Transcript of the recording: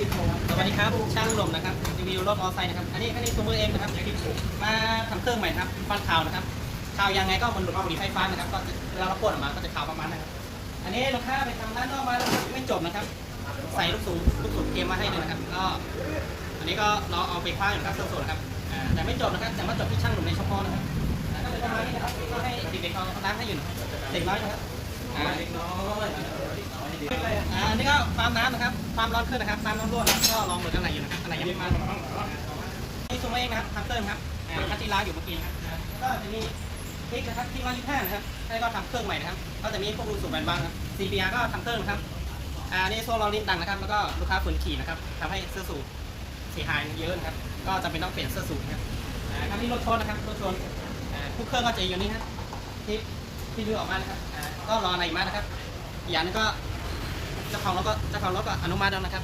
สวัสดีครับช่างลมนะครับรีวิวรถมอเตอร์ไซค์นะครับอันนี้อันนี้ตัวมือเองนะครับมาทำเครื่องใหม่ครับฟันข่าวนะครับข่าวยังไงก็มันหลุดออกหนีไฟฟ้านะครับก็เวลาเราปวดออกมาก็จะข่าวประมาณนั้นนะครับอันนี้ลูกค้าไปทำร้านนอกมาแล้วไม่จบนะครับ ใส่ลูกสูงลูกสูงเกมมาให้เลยนะครับก็อันนี้ก็เราเอาไปคว้างอยู่นะครับสดๆนะครับแต่ไม่จบนะครับแต่ว่าจบที่ช่างหนุ่มในช่องพอนะครับอ่าก็เป็นประมาณนี้นะครับก็ให้เด็กๆเขาล้างให้อยู่นะครับเด็กน้อยนะครับเด็กน้อย อ่าอันนี้ก็ฟามน้ำนะครับฟามร้อนขึ้นนะครับฟาร์มร้อนรั่วนะครับก็ลองเปิดข้างในอยู่นะครับข้างในยังไม่มานี่ซูมเองนะครับทำเติมครับอ่าคัตติล้างอยู่เมื่อกี้นะครับก็จะมีพริกนะครับที่ร้านยี่ห้านะครับแล้วก็ทำเครื่องใหม่นะครับ ก็จะมีพวกรูสูบแบนบางครับ CPR ก็ทำเติมครับอ่านี่โซ่รองลิ้นดังนะครับ แล้วก็ลูกค้าฝืนขี่นะครับทำให้เสื้อสูทเสียหายเยอะนะครับ ก็จำเป็นต้องเปลี่ยนเสื้อสูทนะครับอ่าครั้งนี้รถชนนะครับรถชนอ่าคู่เครื่องก็จะอยู่นี่ครับที่ที่ดูออกมานะครับอ่าก็รอในมากนะครับอย่างนึงก็ เจ้าของรถก็อนุมัติแล้วนะครับ